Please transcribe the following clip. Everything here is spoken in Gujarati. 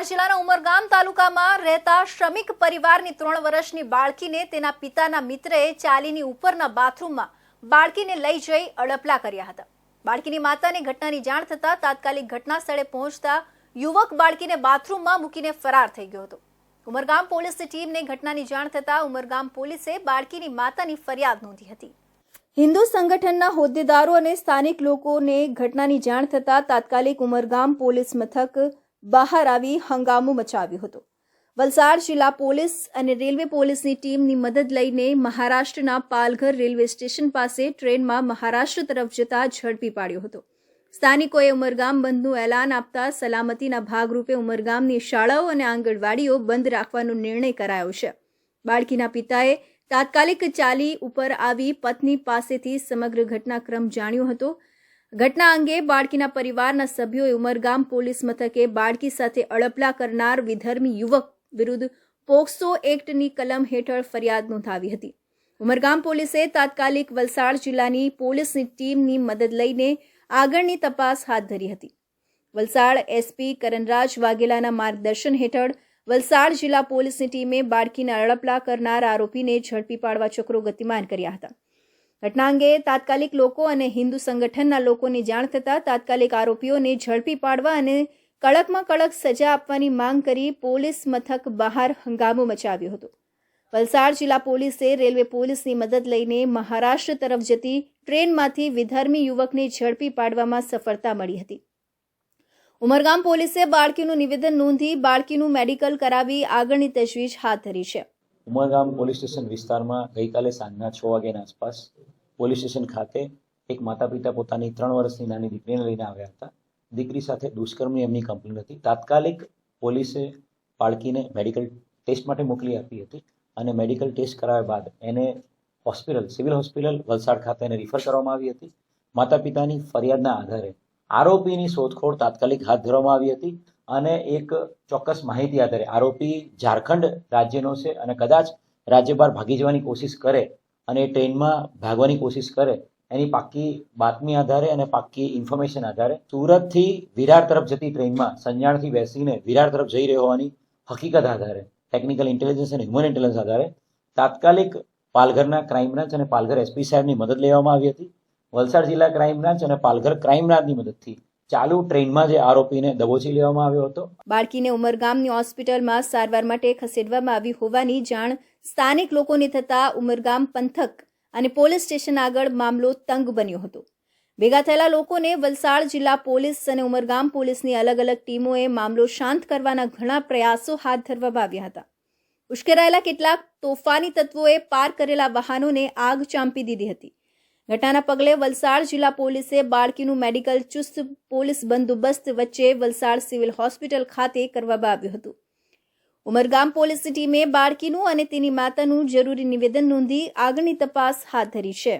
જિલ્લાના ઉમરગામ તાલુકામાં રહેતા શ્રમિક પરિવારની ત્રણ વર્ષની બાળકીને તેના પિતાના મિત્રએ ચાલીની ઉપરના બાથરૂમમાં બાળકીને લઈ જઈ અડપલા કર્યા હતા. બાળકીની માતાને ઘટનાની જાણ થતાં તાત્કાલિક ઘટના સ્થળે પહોંચતા યુવક બાળકીને બાથરૂમમાં મૂકીને ફરાર થઈ ગયો હતો. ઉમરગામ પોલીસની ટીમને ઘટનાની જાણ થતાં ઉમરગામ પોલીસે બાળકીની માતાની ફરિયાદ નોંધી હતી. હિન્દુ સંગઠનના હોદ્દેદારો અને સ્થાનિક લોકોને ઘટનાની જાણ થતાં તાત્કાલિક ઉમરગામ પોલીસ મથક બહાર આવી હંગામો મચાવ્યો હતો. વલસાડ જિલ્લા પોલીસ અને રેલવે પોલીસની ટીમની મદદ લઈને મહારાષ્ટ્રના પાલઘર રેલવે સ્ટેશન પાસે ટ્રેનમાં મહારાષ્ટ્ર તરફ જતા ઝડપી પાડ્યો હતો. સ્થાનિકોએ ઉમરગામ બંધનું એલાન આપતા સલામતીના ભાગરૂપે ઉમરગામની શાળાઓ અને આંગણવાડીઓ બંધ રાખવાનો નિર્ણય કરાયો છે. બાળકીના પિતાએ તાત્કાલિક ચાલી ઉપર આવી પત્ની પાસેથી સમગ્ર ઘટનાક્રમ જાણ્યો હતો. ઘટના અંગે બાળકીના પરિવારના સભ્યોએ ઉમરગામ પોલીસ મથકે બાળકી સાથે અળપલા કરનાર વિધર્મી યુવક વિરુદ્ધ પોક્સો એક્ટની કલમ હેઠળ ફરિયાદ નોંધાવી હતી. ઉમરગામ પોલીસે તાત્કાલિક વલસાડ જિલ્લાની પોલીસની ટીમની મદદ લઈને આગળની તપાસ હાથ ધરી હતી. વલસાડ એસપી કરણરાજ વાઘેલાના માર્ગદર્શન હેઠળ વલસાડ જિલ્લા પોલીસની ટીમે બાળકીને અળપલા કરનાર આરોપીને ઝડપી પાડવા ચક્રો ગતિમાન કર્યા હતા. ઘટના અંગે તાત્કાલિક લોકો અને હિન્દુ સંગઠનના લોકોની જાણ થતાં તાત્કાલિક આરોપીઓને ઝડપી પાડવા અને કડકમાં કડક સજા આપવાની માંગ કરી પોલીસ મથક બહાર હંગામો મચાવ્યો હતો. વલસાડ જિલ્લા પોલીસે રેલવે પોલીસની મદદ લઈને મહારાષ્ટ્ર તરફ જતી ટ્રેનમાંથી વિધર્મી યુવકને ઝડપી પાડવામાં સફળતા મળી હતી. ઉમરગામ પોલીસે બાળકીનું નિવેદન નોંધી બાળકીનું મેડિકલ કરાવી આગળની તજવીજ હાથ ધરી છે. ઉમરગામ પોલીસ સ્ટેશન વિસ્તારમાં ગઈકાલે સાંજના છ વાગ્યાના આસપાસ પોલીસ સ્ટેશન ખાતે એક માતા પિતા પોતાની ત્રણ વર્ષની નાની દીકરીને લઈને આવ્યા હતા. દીકરી સાથે દુષ્કર્મની એમની કમ્પ્લેન હતી. તાત્કાલિક પોલીસે બાળકીને મેડિકલ ટેસ્ટ માટે મોકલી આપી હતી અને મેડિકલ ટેસ્ટ કરાવ્યા બાદ એને હોસ્પિટલ સિવિલ હોસ્પિટલ વલસાડ ખાતે એને રિફર કરવામાં આવી હતી. માતા પિતાની ફરિયાદના આધારે આરોપીની શોધખોળ તાત્કાલિક હાથ ધરવામાં આવી હતી. અને એક ચોક્કસ માહિતી આધારે. આરોપી ઝારખંડ રાજ્યનો છે અને કદાચ રાજ્ય બહાર ભાગી જવાની કોશિશ કરે અને ટ્રેનમાં ભાગવાની કોશિશ કરે, એની પાક્કી બાતમી આધારે અને પાક્કી ઇન્ફોર્મેશન આધારે સુરતથી વિરાર તરફ જતી ટ્રેનમાં સંજાણથી બેસીને વિરાર તરફ જઈ રહ્યો હોવાની હકીકત આધારે ટેકનિકલ ઇન્ટેલિજન્સ અને હ્યુમન ઇન્ટેલિજન્સ આધારે તાત્કાલિક પાલઘરના ક્રાઇમ બ્રાન્ચ અને પાલઘર એસપી સાહેબની મદદ લેવામાં આવી હતી. વલસાડ જિલ્લા ક્રાઇમ બ્રાન્ચ અને પાલઘર ક્રાઇમ બ્રાન્ચની મદદથી ચાલુ ટ્રેનમાં જે આરોપીને દબોચી લેવામાં આવ્યો હતો. બાળકીને ઉમરગામની હોસ્પિટલમાં સારવાર માટે ખસેડવામાં આવી હોવાની જાણ સ્થાનિક લોકોને થતા ઉમરગામ પંથક અને પોલીસ સ્ટેશન આગળ મામલો તંગ બન્યો હતો. ભેગા થયેલા લોકોને વલસાડ જિલ્લા પોલીસ અને ઉમરગામ પોલીસની અલગ અલગ ટીમોએ મામલો શાંત કરવાના ઘણા પ્રયાસો હાથ ધરવામાં આવ્યા હતા. ઉશ્કેરાયેલા કેટલાક તોફાની તત્વોએ પાર કરેલા વાહનોને આગ ચાંપી દીધી હતી. ઘટનાના પગલે વલસાડ જિલ્લા પોલીસે બાળકીનું મેડિકલ ચુસ્ત પોલીસ બંદોબસ્ત વચ્ચે વલસાડ સિવિલ હોસ્પિટલ ખાતે કરવામાં આવ્યું હતું. ઉમરગામ પોલીસની ટીમે બાળકીનું અને તેની માતાનું જરૂરી નિવેદન નોંધી આગળની તપાસ હાથ ધરી છે.